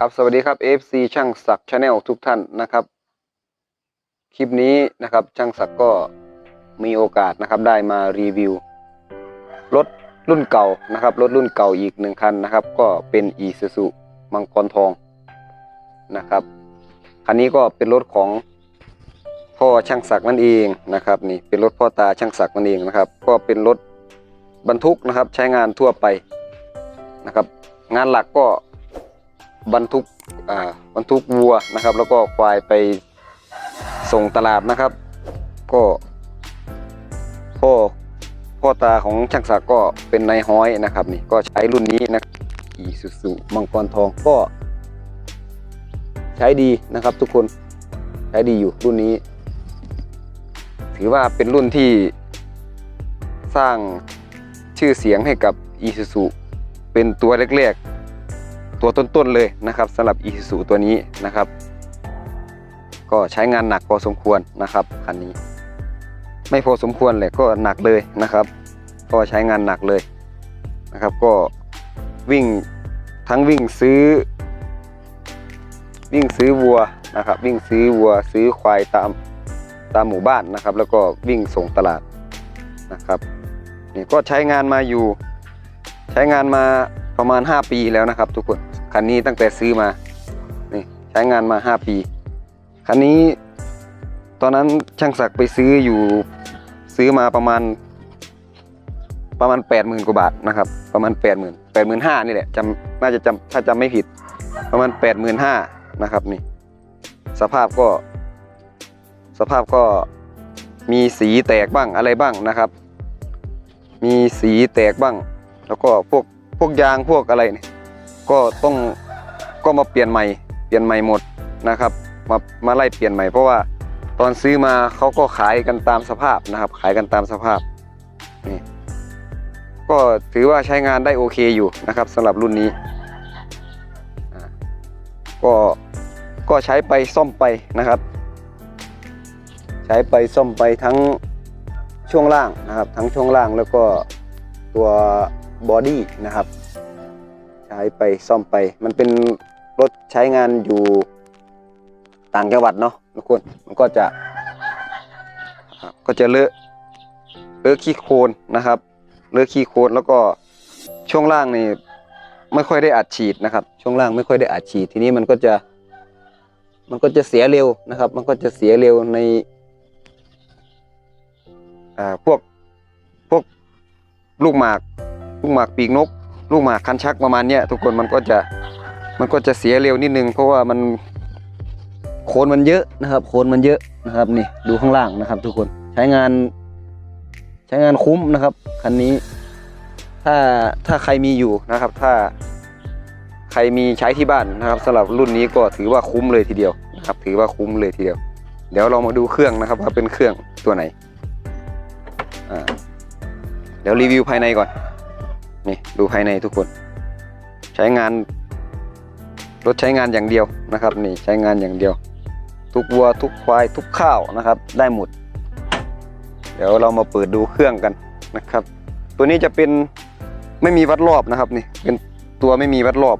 ครับสวัสดีครับ FC ช่างศักดิ์ชาแนลทุกท่านนะครับ คลิปนี้นะครับช่างศักดิ์ก็มีโอกาสนะครับได้มารีวิว รถรุ่นเก่านะครับ รถรุ่นเก่าอีกหนึ่งคันนะครับ ก็เป็น i s u z u มังกรทองนะครับคันนี้ก็เป็นรถของพ่อช่างศักดิ์นั่นเองนะครับนี่เป็นรถพ่อตาช่างศักดิ์นั่นเองนะครับ ก็เป็นรถบรรทุกนะครับใช้งานทั่วไปนะครับ งานหลักก็ บรรทุกบรรทุกวัวนะครับ แล้วก็ควายไปส่งตลาดนะครับ ก็พ่อพ่อตาของช่างศักก็เป็นนายห้อยนะครับนี่ก็ใช้รุ่นนี้นะอีสุสุมังกรทองก็ ใช้ดีนะครับทุกคนใช้ดีอยู่รุ่นนี้ ถือว่าเป็นรุ่นที่สร้างชื่อเสียงให้กับ i s u z u เป็นตัวแรกๆ ตัวต้นๆเลยนะครับสำหรับ i s u z u ตัวนี้นะครับ ก็ใช้งานหนักพอสมควรนะครับคันนี้ ไม่พอสมควรเลยก็หนักเลยนะครับ ก็ใช้งานหนักเลยนะครับ ก็วิ่งทั้งวิ่งซื้อ วิ่งซื้อวัวนะครับ วิ่งซื้อวัวซื้อควายตามตามหมู่บ้านนะครับ แล้วก็วิ่งส่งตลาดนะครับนี่ก็ใช้งานมาอยู่ ใช้งานมาประมาณ 5 ปีแล้วนะครับ ทุกคน คันนี้ตั้งแต่ซื้อมานี่ใช้งานมา 5 ปี คันนี้ตอนนั้นช่างศักดิ์ไปซื้ออยู่ซื้อมาประมาณประมาณ 8 0,000กว่าบาทนะครับประมาณ 8 0 0 0 0 8 5 0 0 0นี่แหละจำน่าจะจำถ้าจำไม่ผิดประมาณ 8 5 0 0 0นะครับนี่สภาพก็ สภาพก็มีสีแตกบ้างอะไรบ้างนะครับ มีสีแตกบ้าง แล้วก็พวกพวกยางพวกอะไรเนี่ย ก็ต้องก็มาเปลี่ยนใหม่เปลี่ยนใหม่หมดนะครับ มามาไล่เปลี่ยนใหม่เพราะว่าตอนซื้อมาเขาก็ขายกันตามสภาพนะครับ ขายกันตามสภาพนี่ก็ถือว่าใช้งานได้โอเคอยู่นะครับสำหรับรุ่นนี้ก็ก็ใช้ไปซ่อมไปนะครับ ใช้ไปซ่อมไปทั้งช่วงล่างนะครับ ทั้งช่วงล่างแล้วก็ตัวบอดี้นะครับ ใช้ไปซ่อมไป มันเป็นรถใช้งานอยู่ต่างจังหวัดเนาะทุกคนมันก็จะก็จะเลอะเลอะขี้โคลนนะครับเลอะขี้โคลนแล้วก็ช่วงล่างนี่ไม่ค่อยได้อัดฉีดนะครับ ช่วงล่างไม่ค่อยได้อัดฉีดทีนี้มันก็จะ มันก็จะเสียเร็วนะครับ มันก็จะเสียเร็วในอ่าพวกพวกลูกหมาก ลูกหมากปีกนก ลูกหมากคันชักประมาณเนี้ยทุกคนมันก็จะมันก็จะเสียเร็วนิดนึง เพราะว่ามันโคนมันเยอะนะครับ โคนมันเยอะนะครับนี่ดูข้างล่างนะครับ ทุกคนใช้งาน ใช้งานคุ้มนะครับคันนี้ ถ้าถ้าใครมีอยู่นะครับ ถ้าใครมีใช้ที่บ้านนะครับสำหรับรุ่นนี้ก็ถือว่าคุ้มเลยทีเดียวนะครับ ถือว่าคุ้มเลยทีเดียว เดี๋ยวเรามาดูเครื่องนะครับว่าเป็นเครื่องตัวไหนเดี๋ยวรีวิวภายในก่อน นี่ดูภายในทุกคน ใช้งาน รถใช้งานอย่างเดียวนะครับ นี่ใช้งานอย่างเดียว ทุกวัวทุกควายทุกข้าวนะครับ ได้หมด เดี๋ยวเรามาเปิดดูเครื่องกันนะครับ ตัวนี้จะเป็นไม่มีวัดรอบนะครับนี่เป็นตัวไม่มีวัดรอบ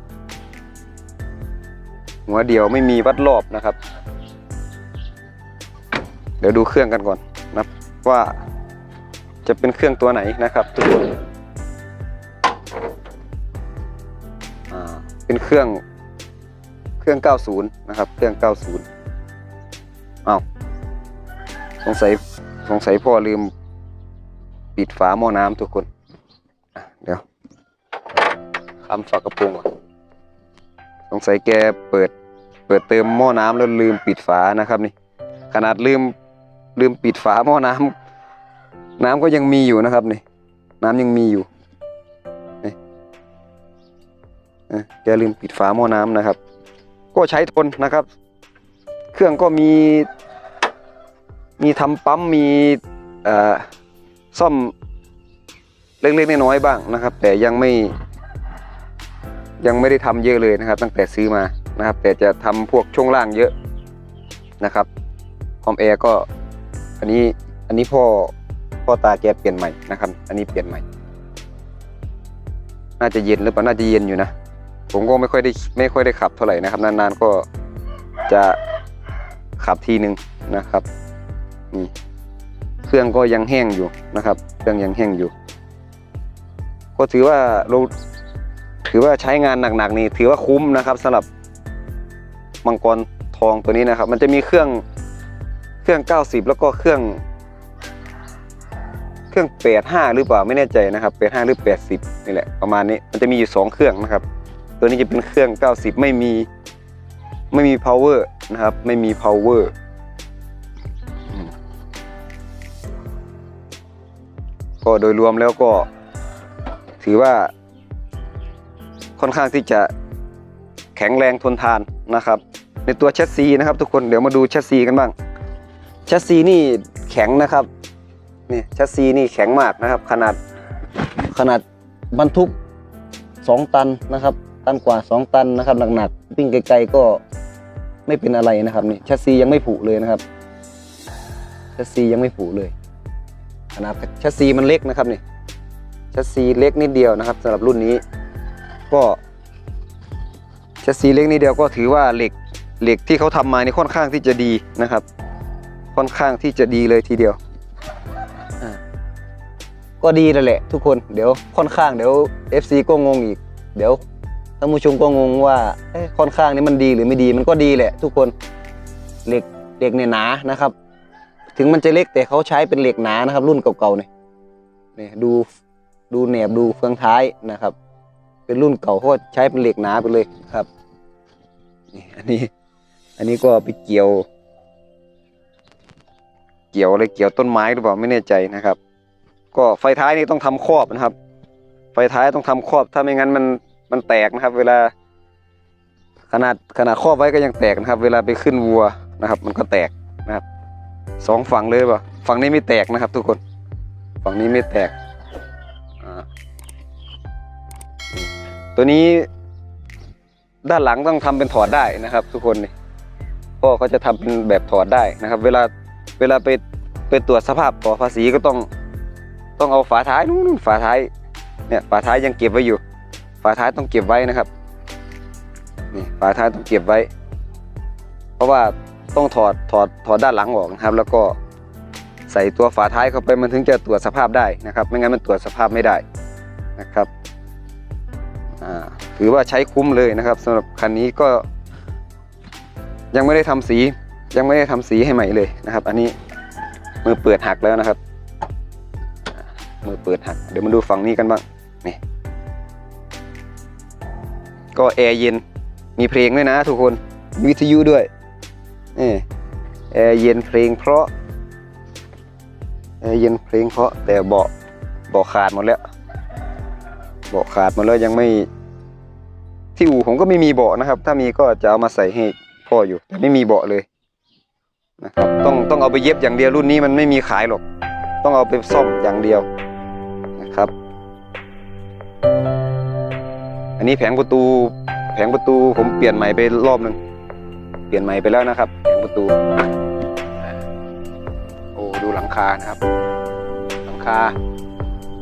หัวเดียวไม่มีวัดรอบนะครับ เดี๋ยวดูเครื่องกันก่อนนะว่าจะเป็นเครื่องตัวไหนนะครับทุกคน เป็นเครื่องเครื่อง 90 นะครับ เครื่อง 90อ้าวสงสัยสงสัยพ่อลืมปิดฝาหม้อน้ำทุกคนเดี๋ยวคำฝากระโปรงก่อนสงสัยแกเปิดเปิดเติมหม้อน้ำแล้วลืมปิดฝานะครับนี่ ขนาดลืมลืมปิดฝาหม้อน้ำน้ำก็ยังมีอยู่นะครับนี่ น้ำยังมีอยู่ อยแกลืมปิดฝาหม้อน้ำนะครับ ก็ใช้ทนนะครับ เครื่องก็มี มีทำปั๊มมีซ่อมเล็กๆน้อยๆบ้างนะครับ แต่ยังไม่ ยังไม่ได้ทำเยอะเลยนะครับ ตั้งแต่ซื้อมานะครับ แต่จะทำพวกช่วงล่างเยอะนะครับคอมแอร์ก็อันนี้อันนี้พ่อพ่อตาแกเปลี่ยนใหม่นะครับ อันนี้เปลี่ยนใหม่ น่าจะเย็นหรือเปล่า น่าจะเย็นอยู่นะ ผมก็ไม่ค่อยได้ไม่ค่อยได้ขับเท่าไหร่นะครับ นานๆก็จะขับทีหนึ่งนะครับนี่เครื่องก็ยังแห้งอยู่นะครับ เครื่องยังแห้งอยู่ ก็ถือว่าเราถือว่าใช้งานหนักๆนี่ถือว่าคุ้มนะครับสำหรับมังกรทองตัวนี้นะครับ มันจะมีเครื่องเครื่อง 90 แล้วก็เครื่อง เครื่อง85หรือเปล่าไม่แน่ใจนะครับ85หรือ 80นี่แหละประมาณนี้มันจะมีอยู่ 2 เครื่องนะครับ ตัวนี้จะเป็นเครื่อง 90 ไม่มีไม่มี power นะครับ ไม่มี power ก็โดยรวมแล้วก็ ถือว่า ค่อนข้างที่จะแข็งแรงทนทานนะครับ ในตัวแชสซีนะครับทุกคนเดี๋ยวมาดูแชสซีกันบ้างแชสซีนี่แข็งนะครับนี่แชสซีนี่แข็งมากนะครับ ขนาดขนาดบรรทุก 2 ตันนะครับ ตันกว่า 2 ตันนะครับหนักๆวิ่งไกลๆก็ไม่เป็นอะไรนะครับนี่แชสซียังไม่ผุเลยนะครับแชสซียังไม่ผุเลยขนาดแชสซีมันเล็กนะครับนี่แชสซีเล็กนิดเดียวนะครับสำหรับรุ่นนี้ ก็แชสซีเล็กนิดเดียวก็ถือว่าเหล็กเหล็กที่เขาทำมานี่ค่อนข้างที่จะดีนะครับ ค่อนข้างที่จะดีเลยทีเดียวก็ดีแล้วแหละทุกคนเดี๋ยวค่อนข้างเดี๋ยว FC ก็งงอีก เดี๋ยว ท่านผู้ชมก็งงว่าค่อนข้างนี่มันดีหรือไม่ดีมันก็ดีแหละ ทุกคนเหล็กเหล็กเนี่ยหนานะครับ ถึงมันจะเล็กแต่เขาใช้เป็นเหล็กหนานะครับ รุ่นเก่าๆเนี่ยนี่ดูดูแหนบดูเฟืองท้ายนะครับ เป็นรุ่นเก่าเขาใช้เป็นเหล็กหนาไปเลยครับนี่อันนี้ อันนี้ก็ไปเกี่ยว เกี่ยวอะไรเกี่ยวต้นไม้หรือเปล่าไม่แน่ใจนะครับ ก็ไฟท้ายนี่ต้องทำครอบนะครับ ไฟท้ายต้องทำครอบ ถ้าไม่งั้นมัน มันแตกนะครับ เวลา ขนาดขนาดครอบไว้ก็ยังแตกนะครับ เวลาไปขึ้นวัวนะครับ มันก็แตกนะครับสองฝั่งเลยเปล่าฝั่งนี้ไม่แตกนะครับ ทุกคนฝั่งนี้ไม่แตกตัวนี้ด้านหลังต้องทำเป็นถอดได้นะครับ ทุกคนนี่พ่อเขาจะทำเป็นแบบถอดได้นะครับ เวลาเวลาไปไปตรวจสภาพต่อภาษีก็ต้องต้องเอาฝาท้ายนู้นฝาท้ายเนี่ยฝาท้ายยังเก็บไว้อยู่าท้ายต้องเก็บไว้นะครับนี่ฝาท้ายต้องเก็บไว้ เพราะว่าต้องถอดถอดถอดด้านหลังออกนะครับ แล้วก็ใส่ตัวฝาท้ายเข้าไปมันถึงจะตรวจสภาพได้นะครับ ไม่งั้นมันตรวจสภาพไม่ได้นะครับถือว่าใช้คุ้มเลยนะครับสำหรับคันนี้ก็ ยังไม่ได้ทำสี ยังไม่ได้ทำสีให้ใหม่เลยนะครับ อันนี้มือเปิดหักแล้วนะครับ มือเปิดหัก เดี๋ยวมาดูฝั่งนี้กันบ้าง ก็แอร์เย็น มีเพลงด้วยนะทุกคนมีวิทยุด้วยนี่แอร์เย็นเพลงเพราะแอร์เย็นเพลงเพราะแต่เบาะเบาะขาดหมดแล้วเบาะขาดหมดแล้วยังไม่ ที่อู่ผมก็ไม่มีเบาะนะครับ ถ้ามีก็จะเอามาใส่ให้พ่ออยู่แต่ไม่มีเบาะเลยนะครับต้องต้องเอาไปเย็บอย่างเดียวรุ่นนี้มันไม่มีขายหรอก ต้องเอาไปซ่อมอย่างเดียวนะครับ นนี้แผงประตู แผงประตูผมเปลี่ยนใหม่ไปรอบหนึ่งเปลี่ยนใหม่ไปแล้วนะครับ แผงประตู โอ้ดูหลังคานะครับ หลังคา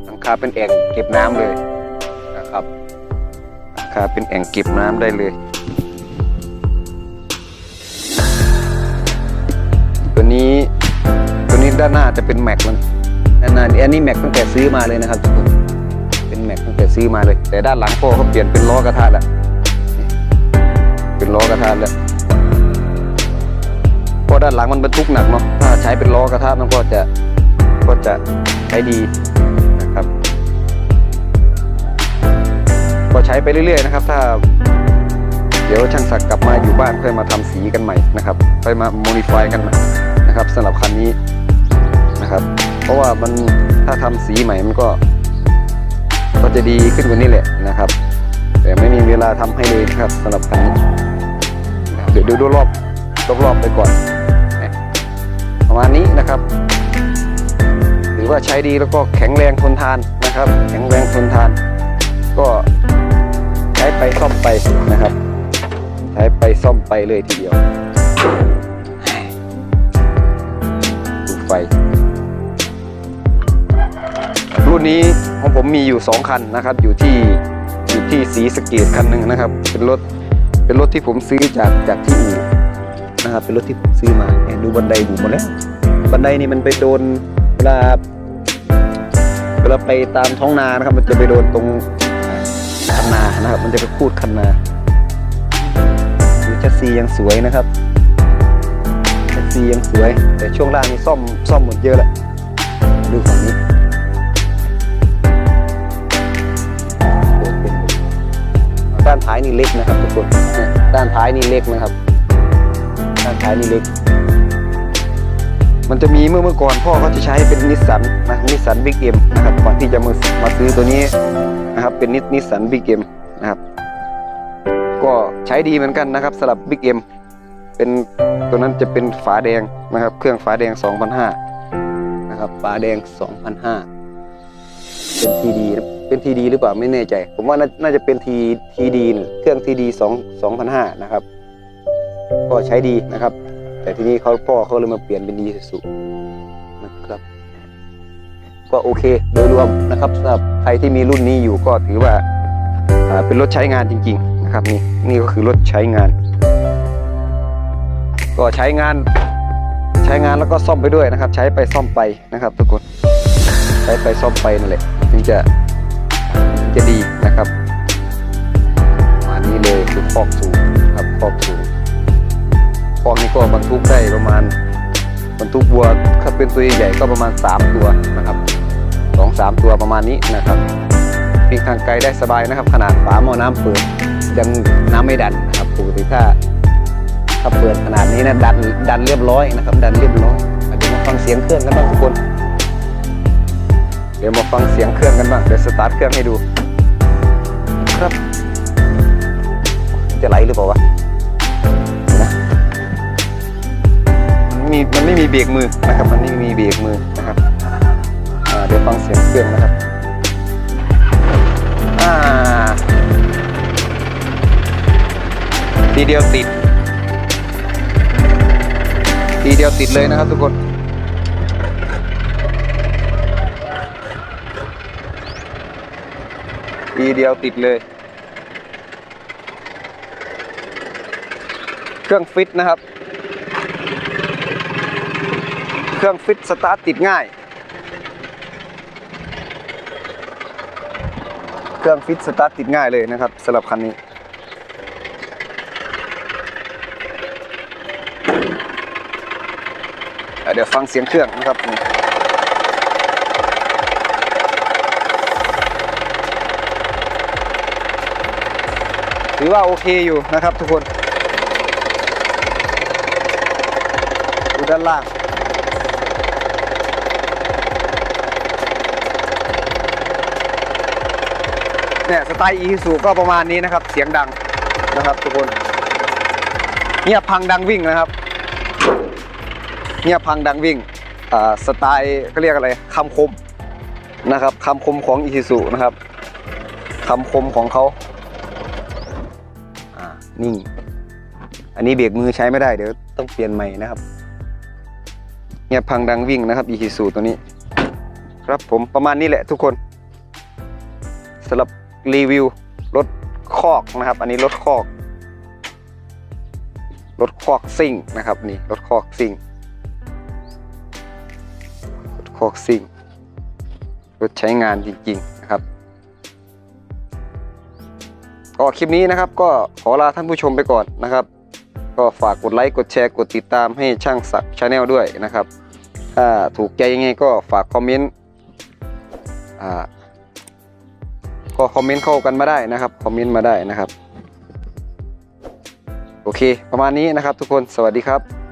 หลังคาเป็นแอ่งเก็บน้ำเลยนะครับ หลังคาเป็นแอ่งเก็บน้ำได้เลย ตัวนี้ตัวนี้ด้านหน้าจะเป็นแม็กมันด้านหน้าอันนี้แม็กตั้งแต่ซื้อมาเลยนะครับทุกคน เป็นแม็กตั้งแต่ซื้อมาเลย แต่ด้านหลังพ่อเขาเปลี่ยนเป็นล้อกระทะแล้วเป็นล้อกระทะแล้วเพราะด้านหลังมันบรรทุกหนักเนาะถ้าใช้เป็นล้อกระทะมันก็จะก็จะใช้ดีนะครับก็ใช้ไปเรื่อยๆนะครับ ถ้า เดี๋ยวช่างศักดิ์กลับมาอยู่บ้านค่อยมาทำสีกันใหม่นะครับค่อยมาโมดิฟายกันใหม่นะครับสำหรับคันนี้นะครับ เพราะว่ามันถ้าทำสีใหม่มันก็ ก็จะดีขึ้นกว่านี้แหละนะครับ แต่ไม่มีเวลาทำให้เลยครับสำหรับคันนี้เดี๋ยวดูรอบรอบๆไปก่อน ประมาณนี้นะครับหรือว่าใช้ดีแล้วก็แข็งแรงทนทานนะครับ แข็งแรงทนทาน ก็ใช้ไปซ่อมไปนะครับ ใช้ไปซ่อมไปเลยทีเดียวดูไฟ รุ่นนี้ของผมมีอยู่ 2 คันนะครับ อยู่ที่อยู่ที่สีสเกตคันหนึ่งนะครับ เป็นรถเป็นรถที่ผมซื้อจากจากที่อู่นะครับ เป็นรถที่ผมซื้อมาเนี่ยดูบันไดบุบหมดแล้วบันไดนี่มันไปโดนเวลาเวลาไปตามท้องนานะครับ มันจะไปโดนตรงคันนานะครับ มันจะไปคูดคันนาดูแชสซียังสวยนะครับแชสซียังสวย แต่ช่วงล่างนี่ซ่อมซ่อมหมดเยอะแล้วดูฝั่งนี้านท้ายนี่เล็กนะครับทุกคนด้านท้ายนี่เล็กนะครับ ด้านท้ายนี่เล็ก มันจะมีเมื่อเมื่อก่อนพ่อเขาจะใช้เป็นนิสสันนะนิสสันบิ๊กเอ็มนะครับก่อนที่จะมามาซื้อตัวนี้นะครับ เป็นนินิสสันบิ๊กเอ็มนะครับ ก็ใช้ดีเหมือนกันนะครับสำหรับบิ๊กเอ็มเป็นตัวนั้นจะเป็นฝาแดงนะครับ เครื่องฝาแดง2,500นะครับฝาแดง2,500เป็นทีดีนะ เป็นทีดีหรือเปล่าไม่แน่ใจ ผมว่าน่านาจะเป็นทีทีดีเครื่องทีดีสองสองพันห้านะครับก็ใช้ดีนะครับ แต่ทีนี้เขาพ่อเขาเลยมาเปลี่ยนเป็นดีสุนะครับ ก็โอเคโดยรวมนะครับสำหรับใครที่มีรุ่นนี้อยู่ก็ถือว่าเป็นรถใช้งานจริง ๆ นะครับ นี่นี่ก็คือรถใช้งาน ก็ใช้งานใช้งานแล้วก็ซ่อมไปด้วยนะครับ ใช้ไปซ่อมไปนะครับทุกคนใช้ไปซ่อมไปนั่นแหละถึงจะ จะดีนะครับอันนี้เลยคือคอกสูงครับคอกสูงคอกนี้ก็บรรทุกได้ประมาณบรรทุกวัวถ้าเป็นตัวใหญ่ก็ประมาณ 3 ตัวนะครับสองสามตัวประมาณนี้นะครับวิ่งทางไกลได้สบายนะครับ ขนาดฝาหม้อน้ำเปิดยังน้ำไม่ดันนะครับปกติถ้าถ้าเปิดขนาดนี้นะดันดันเรียบร้อยนะครับ ดันเรียบร้อยเดี๋ยวมาฟังเสียงเครื่องกันบ้างทุกคน เดี๋ยวมาฟังเสียงเครื่องกันบ้างเดี๋ยวสตาร์ทเครื่องให้ดู ครับ จะไหลหรือเปล่าวะนะมันมีมันไม่มีเบรกมือนะครับ มันไม่มีเบรกมือนะครับเดี๋ยวฟังเสียงเครื่องนะครับทีเดียวติด ทีเดียวติดเลยนะครับทุกคน ทีเดียวติดเลย เครื่องฟิตนะครับ เครื่องฟิตสตาร์ทติดง่าย เครื่องฟิตสตาร์ทติดง่ายเลยนะครับสำหรับคันนี้เดี๋ยวฟังเสียงเครื่องนะครับ ถือว่าโอเคอยู่นะครับทุกคนดูด้านล่างเนี่ยสไตล์อีซูก็ประมาณนี้นะครับ เสียงดังนะครับทุกคนเงียบพังดังวิ่งนะครับเงียบพังดังวิ่งสไตล์เขาเรียกอะไรคำคมนะครับคำคมของอีซูนะครับคำคมของเขา นิ่ง อันนี้เบรกมือใช้ไม่ได้เดี๋ยวต้องเปลี่ยนใหม่นะครับ เงียบพังดังวิ่งนะครับอี s u ตัวนี้ ครับผมประมาณนี้แหละทุกคนสำหรับรีวิวรถคอกนะครับ อันนี้รถคอกรถคอกซิ่งนะครับนี่รถคอกซิ่งรถคอกซิ่งรถใช้งานจริงๆ ก็คลิปนี้นะครับก็ขอลาท่านผู้ชมไปก่อนนะครับ ก็ฝากกดไลค์กดแชร์กดติดตามให้ช่างศักดิ์ชาแนลด้วยนะครับถ้าถูกใจยังไงก็ฝากคอมเมนต์ก็คอมเมนต์เข้ากันมาได้นะครับคอมเมนต์มาได้นะครับ โอเค ประมาณนี้นะครับทุกคนสวัสดีครับ